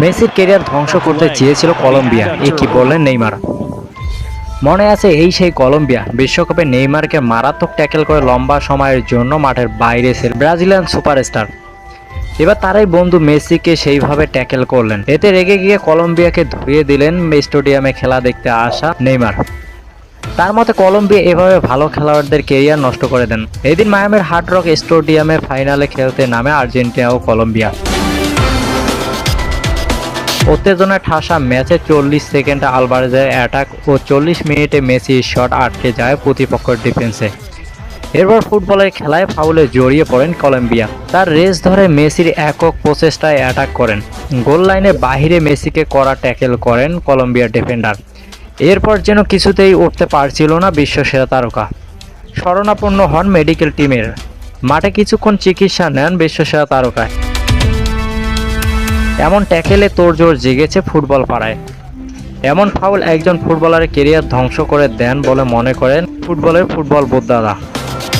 মেসির কেরিয়ার ধ্বংস করতে চেয়েছিল কলম্বিয়া। এ কি বললেন নেইমার? মনে আছে এই সেই কলম্বিয়া। বিশ্বকাপে নেইমারকে মারাত্মক ট্যাকেল করে লম্বা সময়ের জন্য মাঠের বাইরে ছিল ব্রাজিলিয়ান সুপারস্টার। এবার তারাই বন্ধু মেসিকে সেইভাবে ট্যাকেল করলেন। এতে রেগে গিয়ে কলম্বিয়াকে ধুয়ে দিলেন স্টেডিয়ামে খেলা দেখতে আসা নেইমার। তার মতে কলম্বিয়া এভাবে ভালো খেলোয়াড়দের কেরিয়ার নষ্ট করে দেন। এদিন মায়ামের হার্ড রক স্টেডিয়ামে ফাইনালে খেলতে নামে আর্জেন্টিনা ও কলম্বিয়া। উত্তেজনায় ঠাসা ম্যাচে চল্লিশ সেকেন্ডে আলবারেজের অ্যাটাক ও চল্লিশ মিনিটে মেসির শট আটকে যায় প্রতিপক্ষের ডিফেন্সে। এরপর ফুটবলের খেলায় ফাউলে জড়িয়ে পড়েন কলম্বিয়া। তার রেস ধরে মেসির একক প্রচেষ্টায় অ্যাটাক করেন। গোল লাইনে বাহিরে মেসিকে করা ট্যাকেল করেন কলম্বিয়ার ডিফেন্ডার। এরপর যেন কিছুতেই উঠতে পারছিল না বিশ্বসেরা তারকা। শরণাপন্ন হন মেডিকেল টিমের। মাঠে কিছুক্ষণ চিকিৎসা নেন বিশ্বসেরা তারকায়। এমন ট্যাকেলে তোড়জোড় জেগেছে ফুটবল পাড়ায়। এমন ফাউল একজন ফুটবলারের কেরিয়ার ধ্বংস করে দেন বলে মনে করেন ফুটবলের ফুটবল বোদ্ধারা।